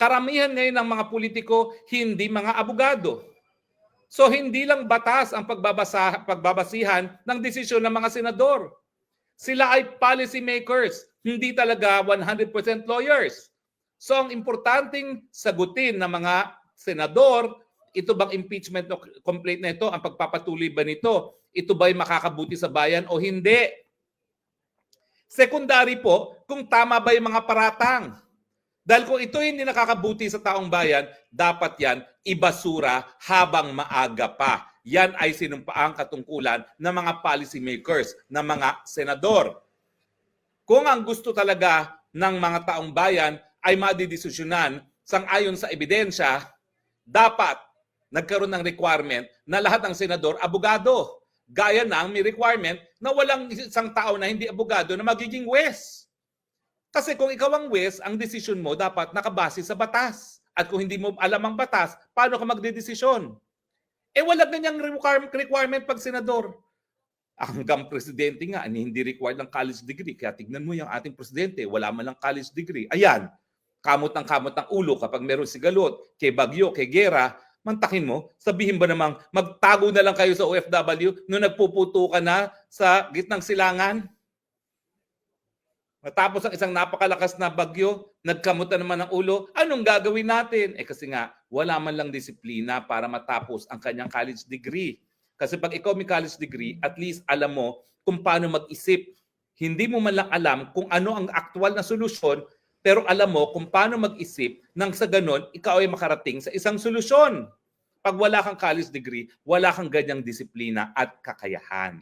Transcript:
karamihan ngayon ng mga politiko hindi mga abogado. So hindi lang batas ang pagbabasa, pagbabasihan ng desisyon ng mga senador. Sila ay policy makers, hindi talaga 100% lawyers. So ang importanteng sagutin ng mga senador, ito bang impeachment no- complaint na ito, ang pagpapatuloy ba nito, ito ba'y makakabuti sa bayan o hindi? Secondary po, kung tama ba yung mga paratang. Dahil kung ito hindi nakakabuti sa taong bayan, dapat yan ibasura habang maaga pa. Yan ay sinumpaang katungkulan ng mga policy makers, ng mga senador. Kung ang gusto talaga ng mga taong bayan ay madidesisyonan sang-ayon sa ebidensya, dapat nagkaroon ng requirement na lahat ng senador abogado. Gaya ng may requirement na walang isang tao na hindi abogado na magiging wes. Kasi kung ikaw ang wes, ang desisyon mo dapat nakabase sa batas. At kung hindi mo alam ang batas, paano ka magdedesisyon? Eh wala ganyang requirement, pag senador. Hanggang presidente nga, ni hindi required ng college degree. Kaya tignan mo yung ating presidente, wala man lang college degree. Ayan, kamot ng kamot ng ulo kapag meron sigalot, kay Bagyo, kay Gera, mantakin mo, sabihin ba namang magtago na lang kayo sa OFW nung nagpuputo ka na sa gitnang silangan? Matapos ang isang napakalakas na bagyo, nagkamot na naman ng ulo, anong gagawin natin? Eh kasi nga, wala man lang disiplina para matapos ang kanyang college degree. Kasi pag ikaw may college degree, at least alam mo kung paano mag-isip. Hindi mo man lang alam kung ano ang aktual na solusyon, pero alam mo kung paano mag-isip nang sa ganon, ikaw ay makarating sa isang solusyon. Pag wala kang college degree, wala kang ganyang disiplina at kakayahan.